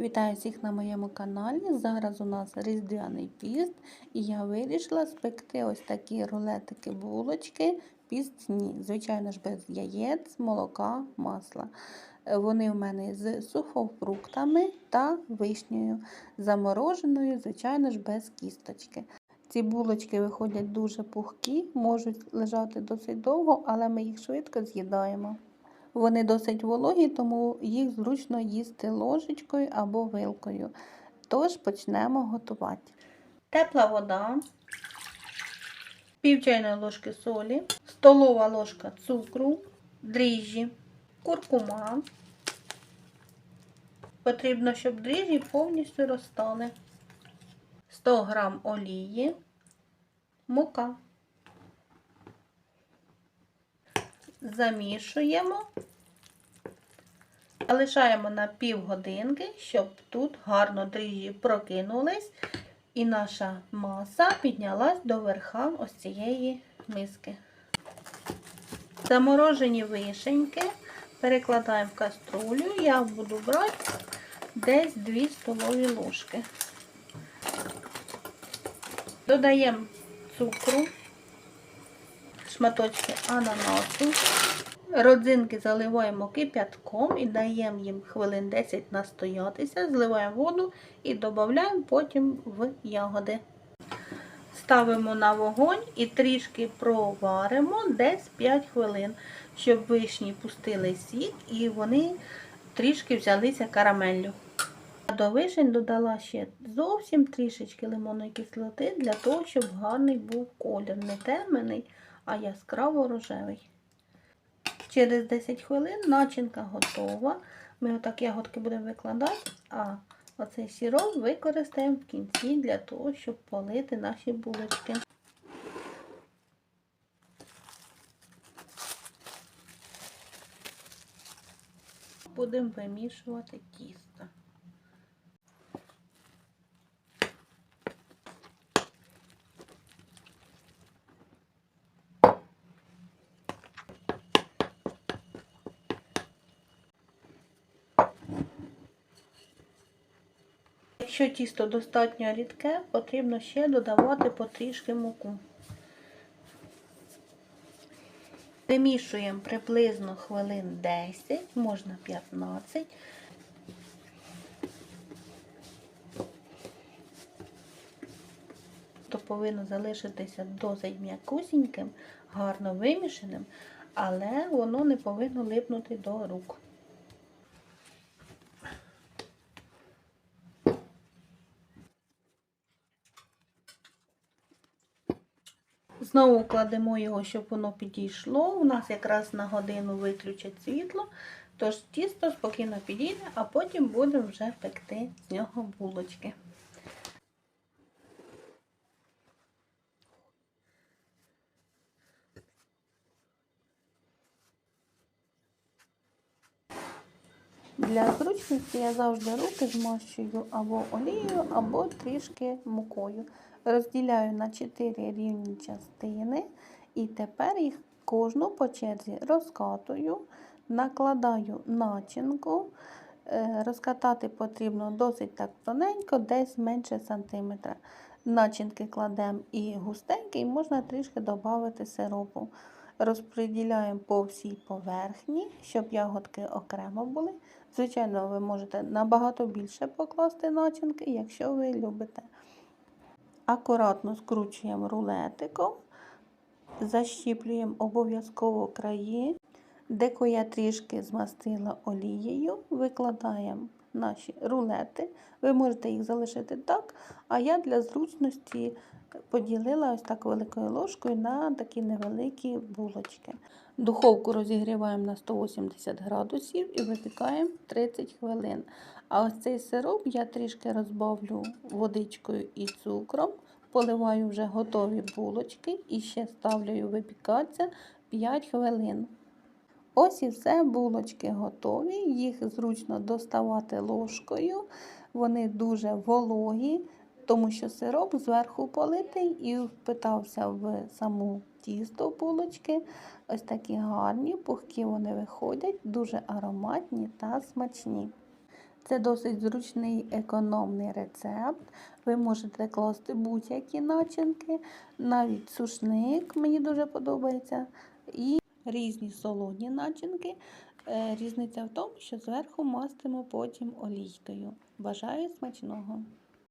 Вітаю всіх на моєму каналі. Зараз у нас різдвяний піст, і я вирішила спекти ось такі рулетики булочки пістні. Звичайно ж, без яєць, молока, масла. Вони в мене з сухофруктами та вишнею, замороженою, звичайно ж, без кісточки. Ці булочки виходять дуже пухкі, можуть лежати досить довго, але ми їх швидко з'їдаємо. Вони досить вологі, тому їх зручно їсти ложечкою або вилкою. Тож почнемо готувати. Тепла вода, пів чайної ложки солі, столова ложка цукру, дріжджі, куркума. Потрібно, щоб дріжджі повністю розтали. 100 г олії, мука. Замішуємо, лишаємо на півгодинки, щоб тут гарно дріжджі прокинулись і наша маса піднялась до верха ось цієї миски. Заморожені вишеньки перекладаємо в каструлю. Я буду брати десь 2 столові ложки. Додаємо цукру, шматочки ананасу. Родзинки заливаємо кип'ятком і даємо їм хвилин 10 настоятися, зливаємо воду і додаємо потім в ягоди. Ставимо на вогонь і трішки проваримо десь 5 хвилин, щоб вишні пустили сік і вони трішки взялися карамеллю. До вишень додала ще зовсім трішечки лимонної кислоти для того, щоб гарний був колір. Не темний, а яскраво рожевий. Через 10 хвилин начинка готова. Ми отак ягодки будемо викладати, а оцей сироп використаємо в кінці для того, щоб полити наші булочки. Будемо вимішувати тісто. Якщо тісто достатньо рідке, потрібно ще додавати потрішки муку. Вимішуємо приблизно хвилин 10, можна 15. То повинно залишитися досить м'якусіньким, гарно вимішаним, але воно не повинно липнути до рук. Знову кладемо його, щоб воно підійшло. У нас якраз на годину виключать світло, тож тісто спокійно підійде, а потім будемо вже пекти з нього булочки. Для зручності я завжди руки змащую або олією, або трішки мукою. Розділяю на 4 рівні частини і тепер їх кожну по черзі розкатую, накладаю начинку. Е, Розкатати потрібно досить так тоненько, десь менше сантиметра. Начинки кладемо і густенькі, і можна трішки додати сиропу. Розподіляємо по всій поверхні, щоб ягодки окремо були. Звичайно, ви можете набагато більше покласти начинки, якщо ви любите. Акуратно скручуємо рулетиком, защіплюємо обов'язково краї. Деко я трішки змастила олією, викладаємо наші рулети. Ви можете їх залишити так, а я для зручності поділила ось так великою ложкою на такі невеликі булочки. Духовку розігріваємо на 180 градусів і випікаємо 30 хвилин. А ось цей сироп я трішки розбавлю водичкою і цукром, поливаю вже готові булочки і ще ставлю випікатися 5 хвилин. Ось і все, булочки готові, їх зручно доставати ложкою. Вони дуже вологі, тому що сироп зверху политий і впитався в саму тісто булочки. Ось такі гарні, пухкі вони виходять, дуже ароматні та смачні. Це досить зручний економний рецепт. Ви можете класти будь-які начинки, навіть сушник мені дуже подобається. І різні солодні начинки. Е, Різниця в тому, що зверху мастимо потім олійкою. Бажаю смачного!